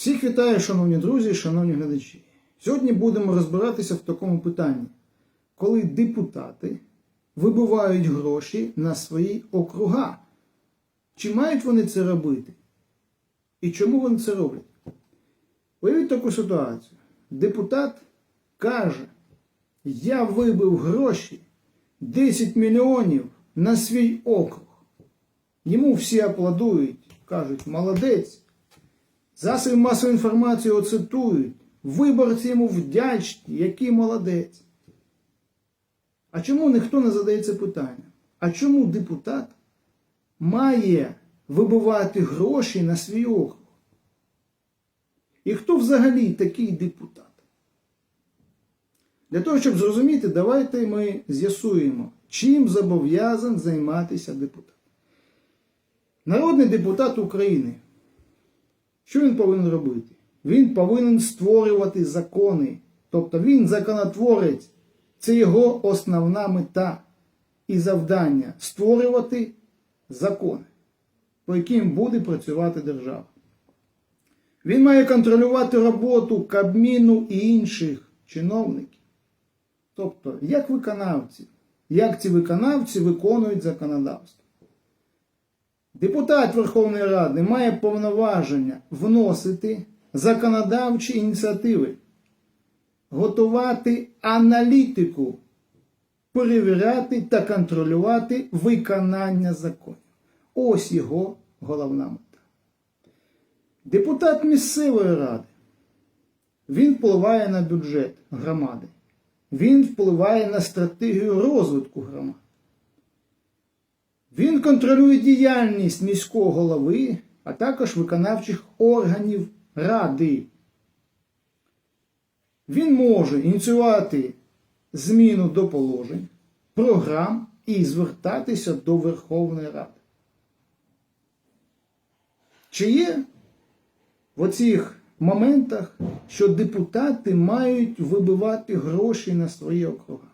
Всіх вітаю, шановні друзі, шановні глядачі. Сьогодні будемо розбиратися в такому питанні, коли депутати вибивають гроші на свої округа. Чи мають вони це робити? І чому вони це роблять? Уявіть таку ситуацію. Депутат каже, я вибив гроші 10 мільйонів на свій округ. Йому всі аплодують, кажуть, молодець. Засоби масової інформації його цитують. Виборці йому вдячні, який молодець. А чому ніхто не задається питання? А чому депутат має вибивати гроші на свій округ? І хто взагалі такий депутат? Для того, щоб зрозуміти, давайте ми з'ясуємо, чим зобов'язан займатися депутат. Народний депутат України. Що він повинен робити? Він повинен створювати закони. Тобто він законотворець. Це його основна мета і завдання створювати закони, по яким буде працювати держава. Він має контролювати роботу Кабміну і інших чиновників. Тобто, як виконавці, як ці виконавці виконують законодавство. Депутат Верховної Ради має повноваження вносити законодавчі ініціативи, готувати аналітику, перевіряти та контролювати виконання законів. Ось його головна мета. Депутат місцевої ради. Він впливає на бюджет громади. Він впливає на стратегію розвитку громади. Він контролює діяльність міського голови, а також виконавчих органів ради. Він може ініціювати зміну до положень, програм і звертатися до Верховної Ради. Чи є в оцих моментах, що депутати мають вибивати гроші на свої округа?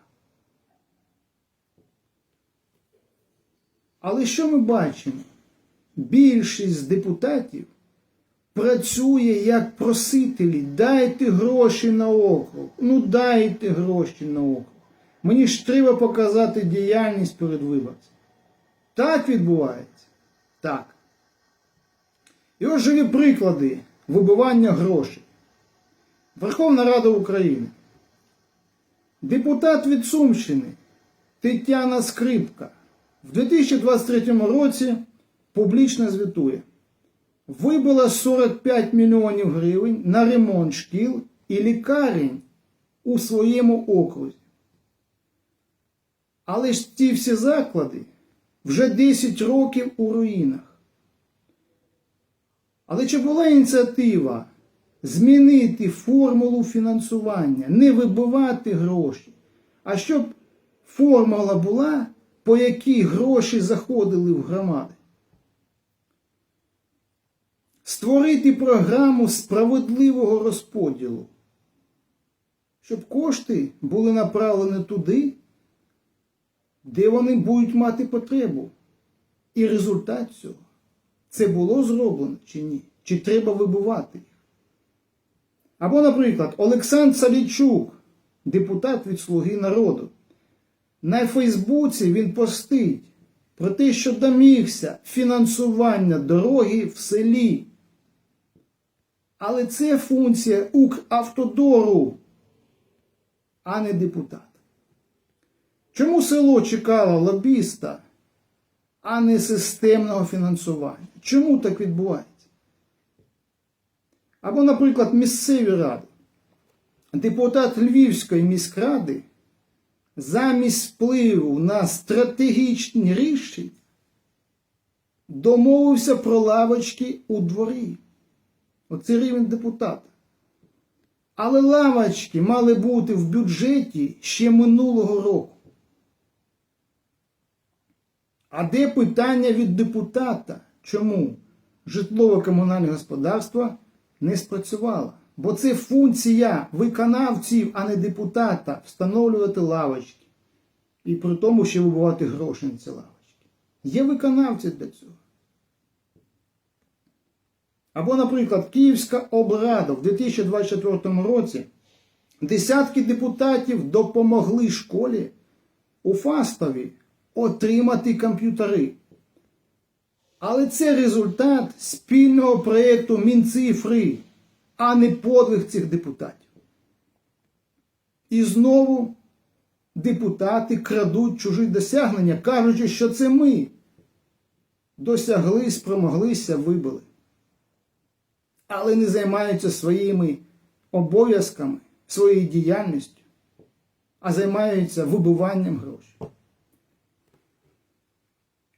Але що ми бачимо? Більшість депутатів працює як просителі. Дайте гроші на округ. Ну дайте гроші на округ. Мені ж треба показати діяльність перед виборцем. Так відбувається? Так. І ось живі приклади вибивання грошей. Верховна Рада України. Депутат від Сумщини Тетяна Скрипка в 2023 році публічно звітує. Вибила 45 мільйонів гривень на ремонт шкіл і лікарень у своєму окрузі. Але ж ті всі заклади вже 10 років у руїнах. Але чи була ініціатива змінити формулу фінансування, не вибивати гроші, а щоб формула була, по якій гроші заходили в громади? Створити програму справедливого розподілу, щоб кошти були направлені туди, де вони будуть мати потребу. І результат цього це було зроблено чи ні? Чи треба вибивати їх? Або, наприклад, Олександр Салічук, депутат від Слуги народу. На Фейсбуці він постить про те, що домігся фінансування дороги в селі. Але це функція Укравтодору, а не депутат. Чому село чекало лобіста, а не системного фінансування? Чому так відбувається? Або, наприклад, місцеві ради. Депутат Львівської міськради замість впливу на стратегічні рішення домовився про лавочки у дворі. Оце рівень депутата. Але лавочки мали бути в бюджеті ще минулого року. А де питання від депутата? Чому житлово-комунальне господарство не спрацювало? Бо це функція виконавців, а не депутата, встановлювати лавочки. І при тому ще вибивати гроші на ці лавочки. Є виконавці для цього. Або, наприклад, Київська облрада в 2024 році десятки депутатів допомогли школі у Фастові отримати комп'ютери. Але це результат спільного проєкту Мінцифри, а не подвиг цих депутатів. І знову депутати крадуть чужі досягнення, кажучи, що це ми досягли, спромоглися, вибили. Але не займаються своїми обов'язками, своєю діяльністю, а займаються вибиванням грошей.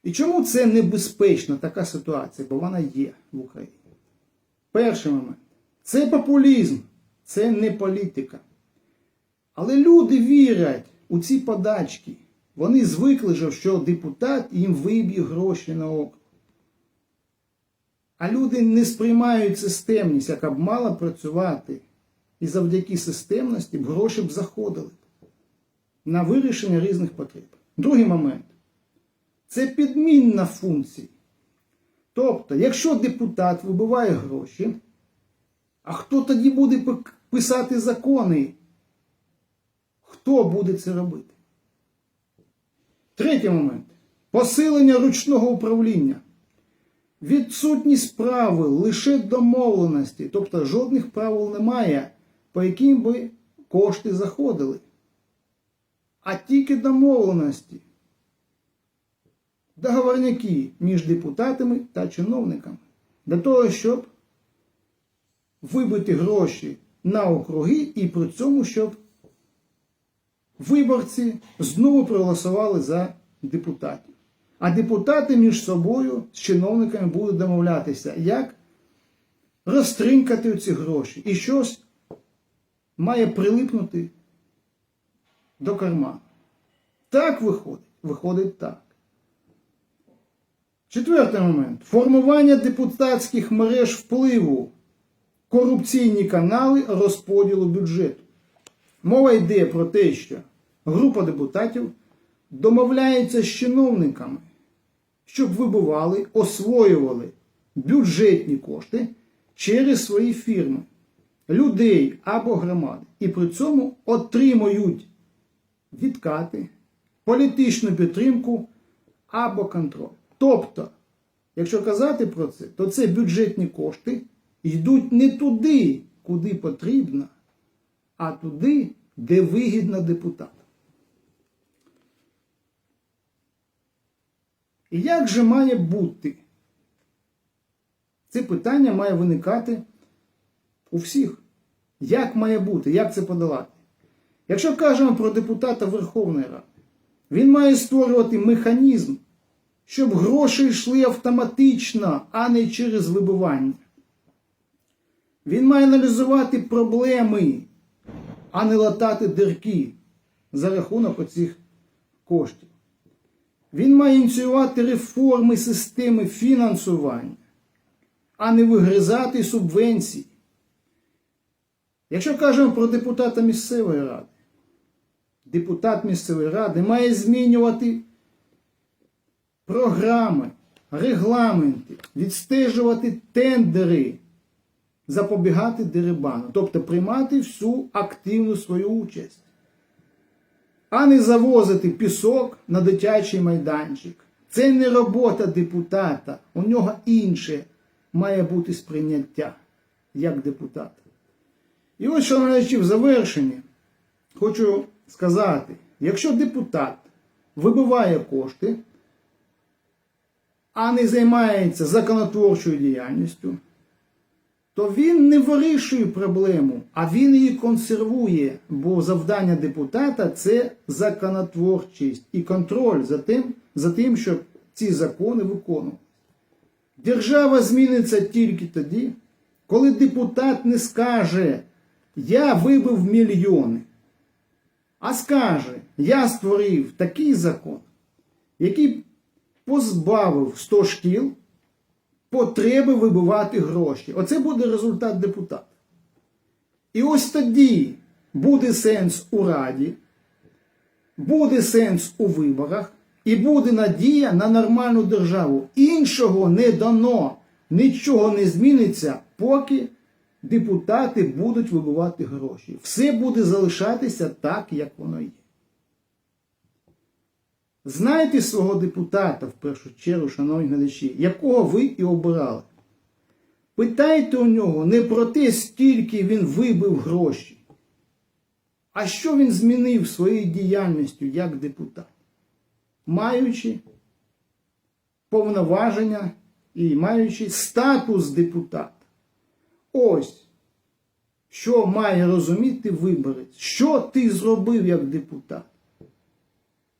І чому це небезпечна така ситуація? Бо вона є в Україні. Перший момент це популізм, це не політика. Але люди вірять у ці подачки. Вони звикли, що депутат їм виб'є гроші на округ. А люди не сприймають системність, яка б мала працювати. І завдяки системності б гроші б заходили на вирішення різних потреб. Другий момент це підмінна функція. Тобто, якщо депутат вибиває гроші, а хто тоді буде писати закони? Хто буде це робити? Третій момент. Посилення ручного управління. Відсутність правил, лише домовленості, тобто жодних правил немає, по яким би кошти заходили. А тільки домовленості. Договорняки між депутатами та чиновниками. Для того, щоб вибити гроші на округи і при цьому, щоб виборці знову проголосували за депутатів. А депутати між собою з чиновниками будуть домовлятися, як розтринкати ці гроші. І щось має прилипнути до карману. Так виходить. Виходить так. Четвертий момент. Формування депутатських мереж впливу. Корупційні канали розподілу бюджету. Мова йде про те, що група депутатів домовляється з чиновниками, щоб вибивали, освоювали бюджетні кошти через свої фірми, людей або громади. І при цьому отримують відкати, політичну підтримку або контроль. Тобто, якщо казати про це, то це бюджетні кошти йдуть не туди, куди потрібно, а туди, де вигідно депутатам. І як же має бути? Це питання має виникати у всіх. Як має бути, як це подолати? Якщо кажемо про депутата Верховної Ради, він має створювати механізм, щоб гроші йшли автоматично, а не через вибивання. Він має аналізувати проблеми, а не латати дирки за рахунок оцих коштів. Він має ініціювати реформи системи фінансування, а не вигризати субвенції. Якщо кажемо про депутата місцевої ради, депутат місцевої ради має змінювати програми, регламенти, відстежувати тендери, запобігати дерибану, тобто приймати всю активну свою участь а не завозити пісок на дитячий майданчик. Це не робота депутата. У нього інше має бути сприйняття як депутата. І ось, шановні, в завершенні хочу сказати: якщо депутат вибиває кошти, а не займається законотворчою діяльністю, то він не вирішує проблему, а він її консервує. Бо завдання депутата це законотворчість і контроль за тим, за тим, щоб ці закони виконувалися. Держава зміниться тільки тоді, коли депутат не скаже, я вибив мільйони, а скаже, я створив такий закон, який позбавив 100 шкіл потреби вибивати гроші. Оце буде результат депутата. І ось тоді буде сенс у раді, буде сенс у виборах, і буде надія на нормальну державу. Іншого не дано. нічого не зміниться, поки депутати будуть вибивати гроші. Все буде залишатися так, як воно є. Знайте свого депутата в першу чергу, шановні глядачі, якого ви і обирали. Питайте у нього не про те, скільки він вибив гроші, а що він змінив своєю діяльністю як депутат, маючи повноваження і маючи статус депутата. Ось, що має розуміти виборець, що ти зробив як депутат.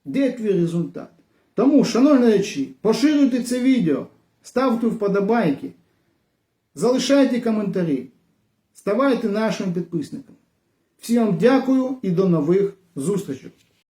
Де твій результат? Тому, шановні речі, поширюйте це відео, ставте вподобайки, залишайте коментарі, ставайте нашим підписником. Всім вам дякую і до нових зустрічей!